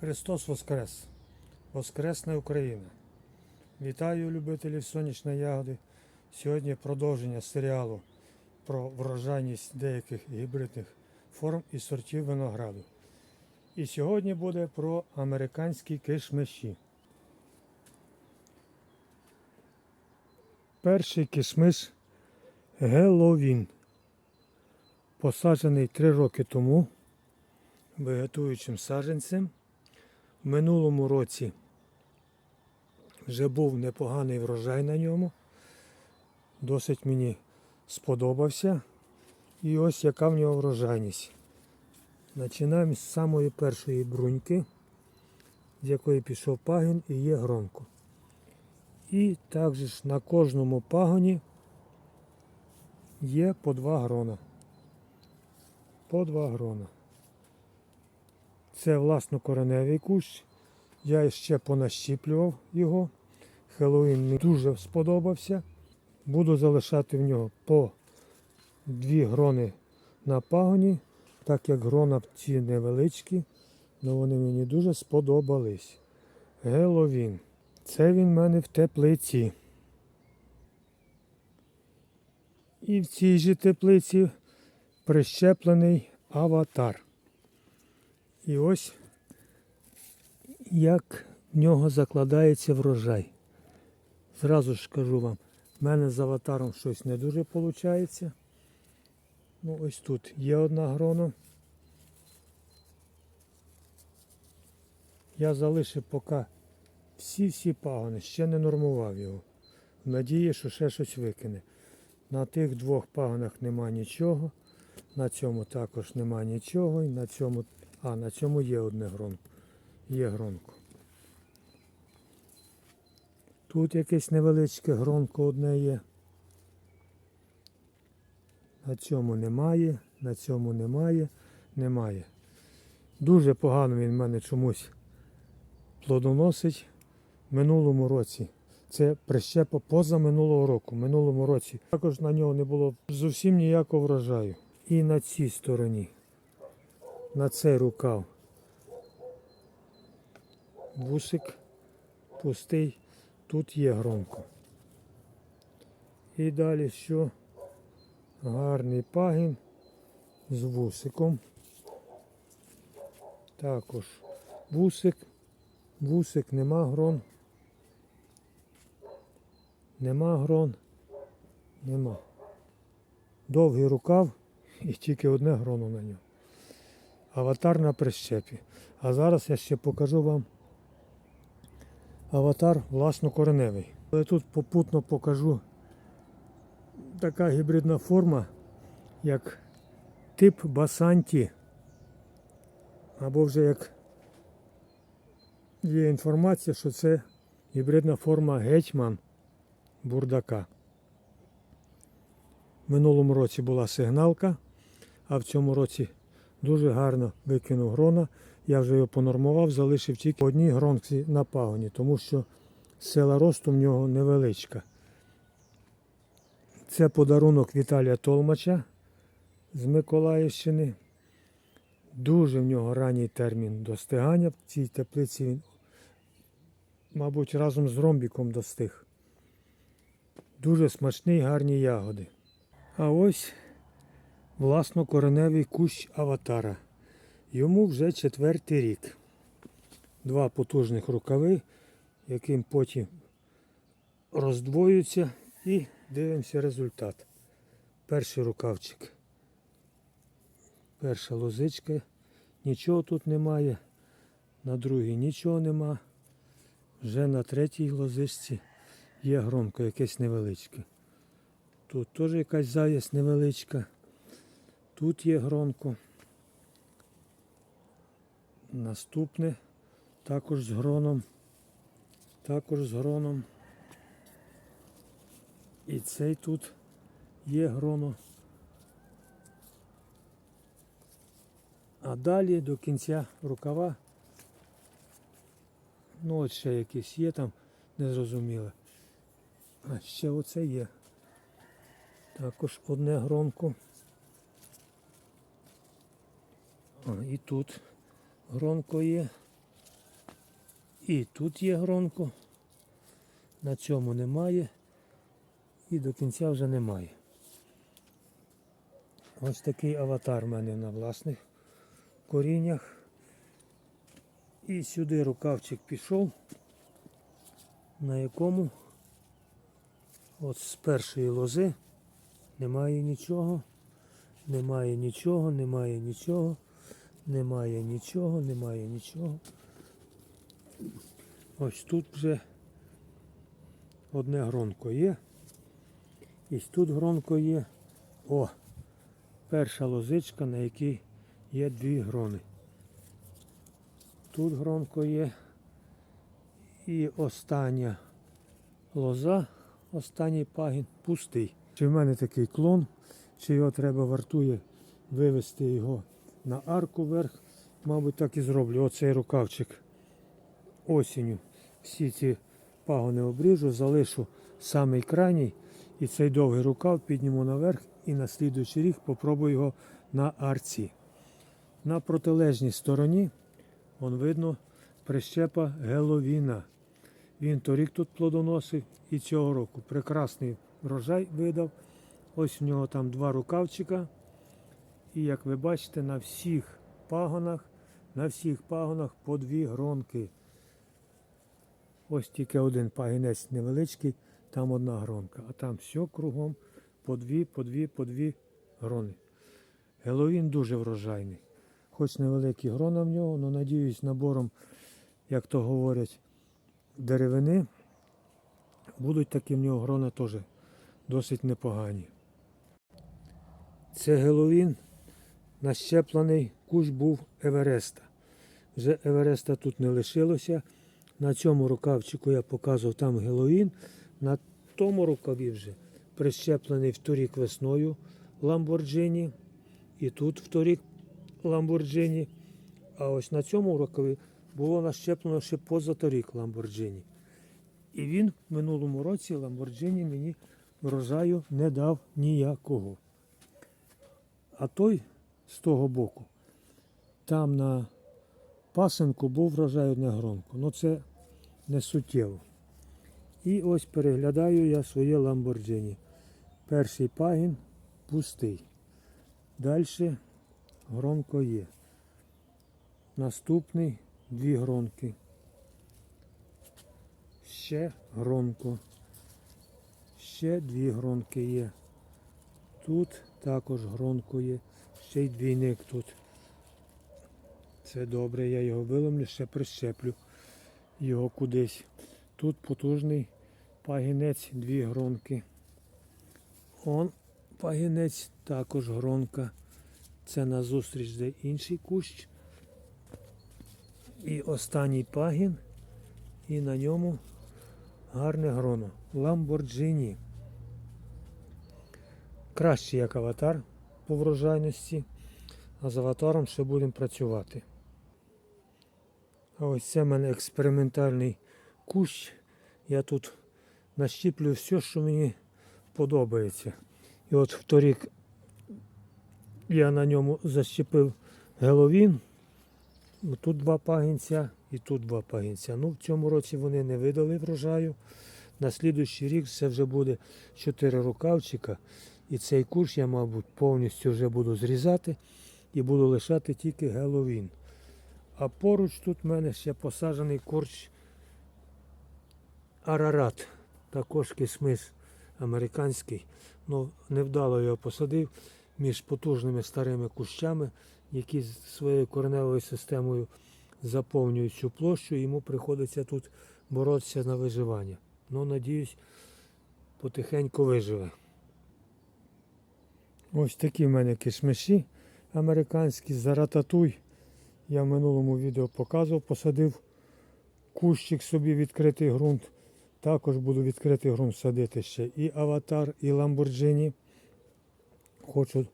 Христос Воскрес! Воскресна Україна! Вітаю любителів сонячної ягоди. Сьогодні продовження серіалу про врожайність деяких гібридних форм і сортів винограду. І сьогодні буде про американські кишмиші. Перший кишмиш Геловін. Посаджений три роки тому вегетуючим саджанцем. В минулому році вже був непоганий врожай на ньому. Досить мені сподобався. І ось яка в нього врожайність. Починаємо з самої першої бруньки, з якої пішов пагін і є громко. І також на кожному пагоні є по два грона. По два грона. Це власнокореневий кущ. Я ще понащіплював його. Хеллоуін мені дуже сподобався. Буду залишати в нього по дві грони на пагоні, так як грона ці невеличкі, але вони мені дуже сподобались. Геловін. Це він в мене в теплиці. І в цій же теплиці прищеплений аватар. І ось як в нього закладається врожай. Зразу ж кажу вам, в мене з аватаром щось не дуже виходить. Ну ось тут є одна грона. Я залишив поки всі-всі пагони, ще не нормував його. В надії, що ще щось викине. На тих двох пагонах нема нічого, на цьому також нема нічого, і на цьому а, на цьому є одне гронко. Є гронко. Тут якесь невеличке гронко одне є. На цьому немає, на цьому немає, немає. Дуже погано він в мене чомусь плодоносить в минулому році. Це прищепа поза минулого року. Минулому році також на нього не було зовсім ніякого врожаю. І на цій стороні на цей рукав. Вусик пустий, тут є громко. І далі що? Гарний пагін з вусиком. Також вусик, вусик, нема грон. Нема грон. Нема. Довгий рукав і тільки одне гроно на ньому аватар на прищепі. А зараз я ще покажу вам аватар власнокореневий. Але тут попутно покажу така гібридна форма, як тип Басанті. Або вже як є інформація, що це гібридна форма гетьман бурдака. В минулому році була сигналка, а в цьому році Дуже гарно викинув грона. Я вже його понормував, залишив тільки одній гронці на пагоні, тому що сила росту в нього невеличка. Це подарунок Віталія Толмача з Миколаївщини. Дуже в нього ранній термін достигання. В цій теплиці він, мабуть, разом з ромбіком достиг. Дуже смачні гарні ягоди. А ось власнокореневий кущ аватара. Йому вже четвертий рік. Два потужних рукави, яким потім роздвоюються і дивимося результат. Перший рукавчик. Перша лозичка. Нічого тут немає. На другій нічого нема. Вже на третій лозичці є громко якесь невеличке. Тут теж якась завість невеличка. Тут є гронко. Наступне також з гроном. Також з гроном. І цей тут є гроно. А далі до кінця рукава. Ну от ще якісь є там незрозуміле. А ще оце є. Також одне гронко. А, і тут громко є. І тут є гронко. На цьому немає. І до кінця вже немає. Ось такий аватар в мене на власних коріннях. І сюди рукавчик пішов, на якому от з першої лози немає нічого, немає нічого, немає нічого, немає нічого, немає нічого. Ось тут вже одне гронко є. І тут гронко є. О! Перша лозичка, на якій є дві грони. Тут гронко є. І остання лоза, останній пагін пустий. Чи в мене такий клон, чи його треба вартує вивести його на арку вверх, мабуть, так і зроблю. Оцей рукавчик осінню. Всі ці пагони обріжу, залишу самий крайній і цей довгий рукав підніму наверх і на слідуючий рік попробую його на арці. На протилежній стороні вон видно прищепа геловіна. Він торік тут плодоносив і цього року. Прекрасний врожай видав. Ось в нього там два рукавчика. І як ви бачите, на всіх пагонах, на всіх пагонах по дві гронки. Ось тільки один пагінець невеличкий, там одна гронка, а там все кругом по дві, по дві, по дві грони. Геловін дуже врожайний. Хоч невеликі грона в нього, але надіюсь, набором, як то говорять, деревини, будуть такі в нього грона теж досить непогані. Це геловін, нащеплений кущ був Евереста. Вже Евереста тут не лишилося. На цьому рукавчику я показував там геловін. На тому рукаві вже прищеплений вторік весною Ламборджині. І тут вторік Ламборджині. А ось на цьому рукаві було нащеплено ще позаторік Ламборджині. І він в минулому році Ламборджині мені врожаю не дав ніякого. А той з того боку, там на пасенку був врожай одне гронко. Ну це не суттєво. І ось переглядаю я своє Ламборджині. Перший пагін пустий. Далі гронко є. Наступний дві гронки. Ще гронко. Ще дві гронки є. Тут також гронко є. Ще й двійник тут. Це добре, я його виломлю, ще прищеплю його кудись. Тут потужний пагінець, дві гронки. Он пагінець, також гронка. Це назустріч де інший кущ. І останній пагін. І на ньому гарне гроно. Ламборджині. Краще як аватар по врожайності, а з аватаром ще будемо працювати. А ось це в мене експериментальний кущ. Я тут нащіплю все, що мені подобається. І от вторік я на ньому защепив геловін. Тут два пагінця і тут два пагінця. Ну, в цьому році вони не видали врожаю. На слідуючий рік це вже буде 4 рукавчика. І цей кущ я, мабуть, повністю вже буду зрізати і буду лишати тільки геловін. А поруч тут в мене ще посаджений корч Арарат. Також кисмис американський. Ну, невдало його посадив між потужними старими кущами, які своєю кореневою системою заповнюють цю площу. Йому приходиться тут боротися на виживання. Ну, надіюсь, потихеньку виживе. Ось такі в мене кишмиші американські, зарататуй. Я в минулому відео показував, посадив кущик собі відкритий ґрунт. Також буду відкритий ґрунт садити ще і аватар, і ламборджині. Хочу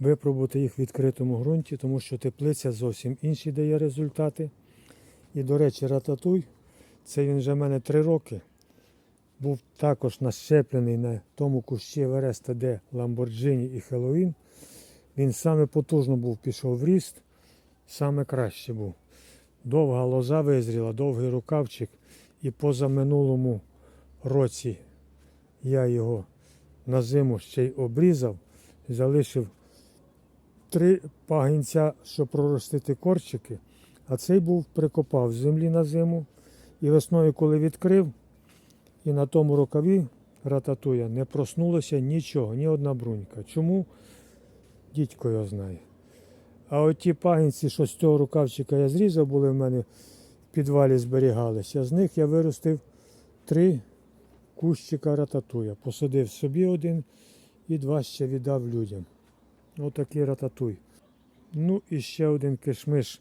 випробувати їх в відкритому ґрунті, тому що теплиця зовсім інші дає результати. І, до речі, рататуй, це він вже в мене три роки. Був також нащеплений на тому кущі Евереста, де Ламборджині і Хеллоуін. Він саме потужно був, пішов в ріст, саме краще був. Довга лоза визріла, довгий рукавчик. І позаминулому році я його на зиму ще й обрізав, залишив три пагінця, щоб проростити корчики, а цей був прикопав з землі на зиму. І весною, коли відкрив, і на тому рукаві рататуя не проснулося нічого, ні одна брунька. Чому? Дідько його знає. А от ті пагінці, що з цього рукавчика я зрізав, були в мене в підвалі зберігалися. З них я виростив три кущика рататуя. Посадив собі один і два ще віддав людям. Отакий рататуй. Ну і ще один кишмиш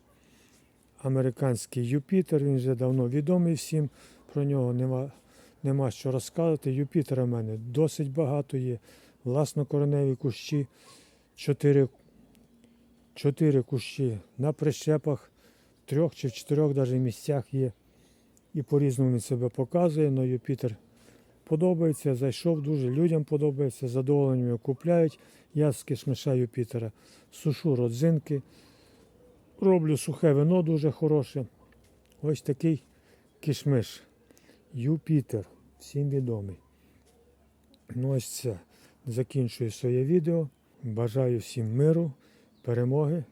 американський Юпітер. Він вже давно відомий всім. Про нього нема, нема що розказати. Юпітера в мене досить багато є. Власнокореневі кущі. Чотири, чотири кущі на прищепах, трьох чи в чотирьох навіть місцях є. І по-різному він себе показує, але Юпітер подобається, зайшов дуже, людям подобається, задоволенням його купляють. Я з кишмиша Юпітера сушу родзинки, роблю сухе вино дуже хороше. Ось такий кишмиш. Юпітер, всім відомий. Ну ось це. Закінчую своє відео. Бажаю всім миру, перемоги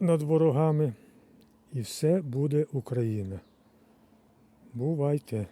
над ворогами. І все буде Україна. Бувайте!